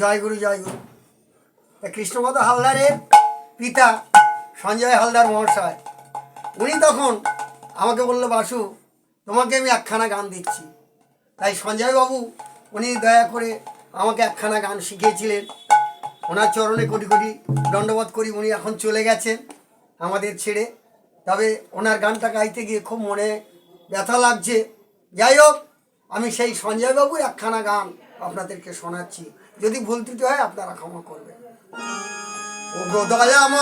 জয় গুরু জয় গুরু। কৃষ্ণপদ হালদারের পিতা সঞ্জয় হালদার মহাশয়, উনি তখন আমাকে বলল, বাসু, তোমাকে আমি একখানা গান দিচ্ছি। তাই সঞ্জয়বাবু, উনি দয়া করে আমাকে একখানা গান শিখিয়েছিলেন। ওনার চরণে কোটি কোটি দণ্ডবোধ করি উনি এখন চলে গেছেন আমাদের ছেড়ে। তবে ওনার গানটা গাইতে গিয়ে খুব মনে ব্যথা লাগছে। যাই হোক, আমি সেই সঞ্জয়বাবুর একখানা গান আপনাদেরকে শোনাচ্ছি। যদি ভুল ত্রুটি হয়, আপনারা ক্ষমা করবেন। ও গো দয়াময়,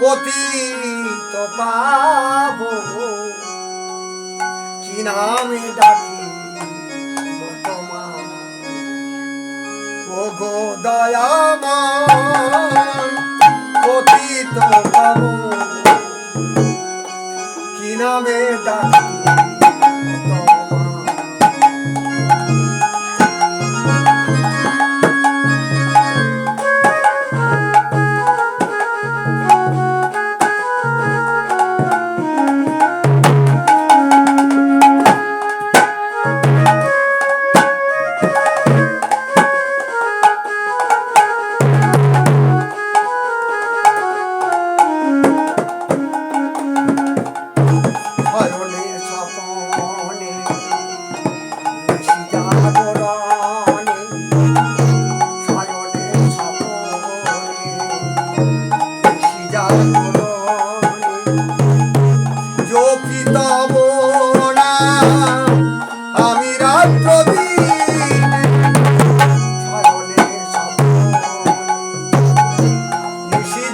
পতিত পাব। কি নামে ডাকি গো তোমায়? ও পাব। কি নামে ডাকি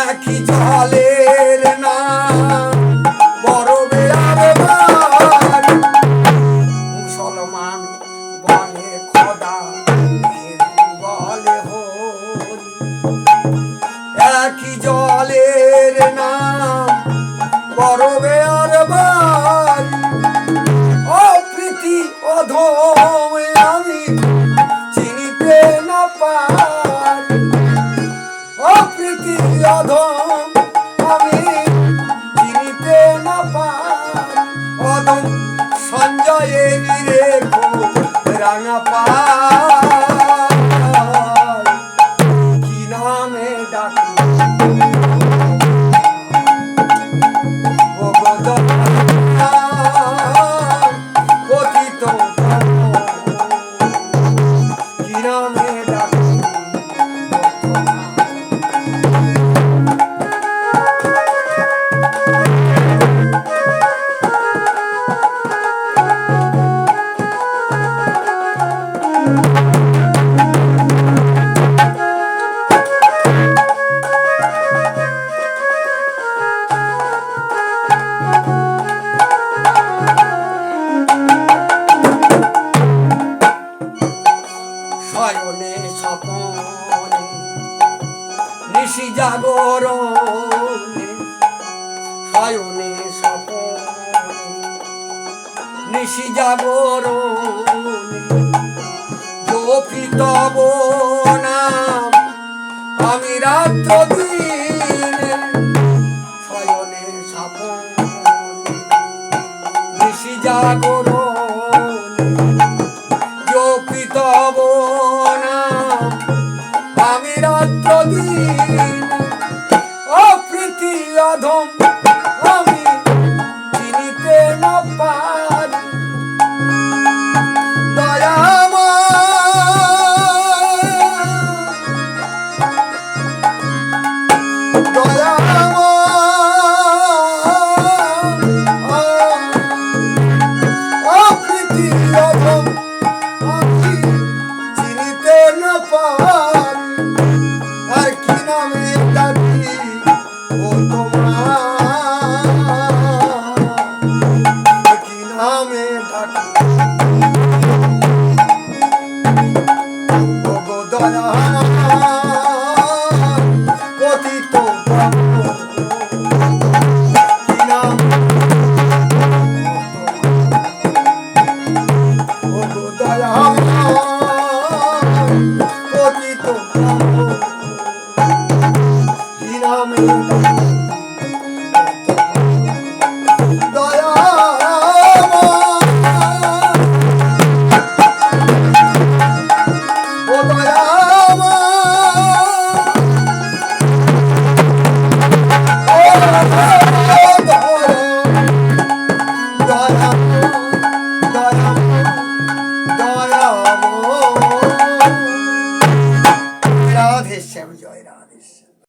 একই জলের সঞ্জয়ের রে রাঙা পাই শয়নে স্বপনে ঋষি জাগরণে শয়নে স্বপনে ঋষি জাগরণে জপি তব নাম, আমি রাত্র দিনে শয়নে স্বপনে ঋষি জাগরণে ও গো